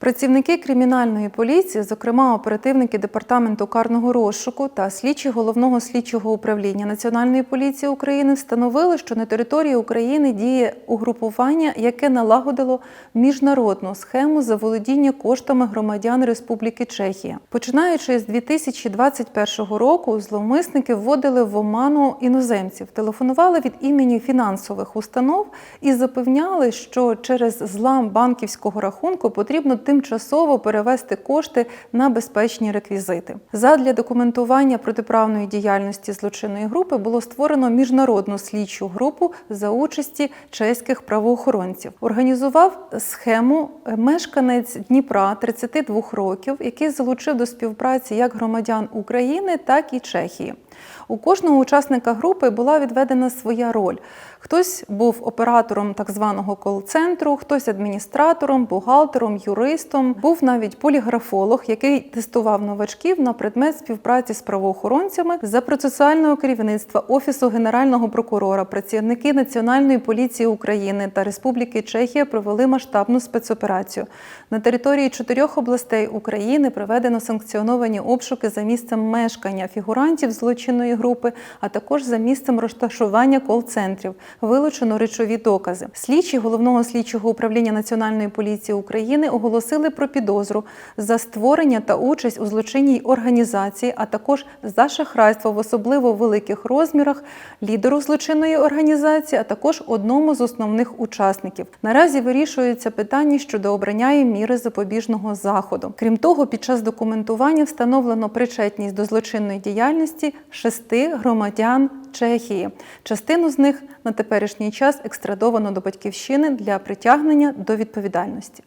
Працівники кримінальної поліції, зокрема оперативники департаменту карного розшуку та слідчі головного слідчого управління Національної поліції України, встановили, що на території України діє угрупування, яке налагодило міжнародну схему заволодіння коштами громадян Республіки Чехія. Починаючи з 2021 року, зловмисники вводили в оману іноземців, телефонували від імені фінансових установ і запевняли, що через злам банківського рахунку потрібно тимчасово перевести кошти на безпечні реквізити. Задля документування протиправної діяльності злочинної групи було створено міжнародну слідчу групу за участі чеських правоохоронців. Організував схему мешканець Дніпра 32 років, який залучив до співпраці як громадян України, так і Чехії. У кожного учасника групи була відведена своя роль. Хтось був оператором так званого кол-центру, хтось адміністратором, бухгалтером, юристом. Був навіть поліграфолог, який тестував новачків на предмет співпраці з правоохоронцями за процесуального керівництва Офісу Генерального прокурора. Працівники Національної поліції України та Республіки Чехія провели масштабну спецоперацію. На території чотирьох областей України проведено санкціоновані обшуки за місцем мешкання фігурантів злочинної групи, а також за місцем розташування кол-центрів. Вилучено речові докази. Слідчі головного слідчого управління Національної поліції України оголосили про підозру за створення та участь у злочинній організації, а також за шахрайство в особливо великих розмірах лідеру злочинної організації, а також одному з основних учасників. Наразі вирішується питання щодо обрання і міри запобіжного заходу. Крім того, під час документування встановлено причетність до злочинної діяльності шести громадян Чехії. Частину з них на теперішній час екстрадовано до батьківщини для притягнення до відповідальності.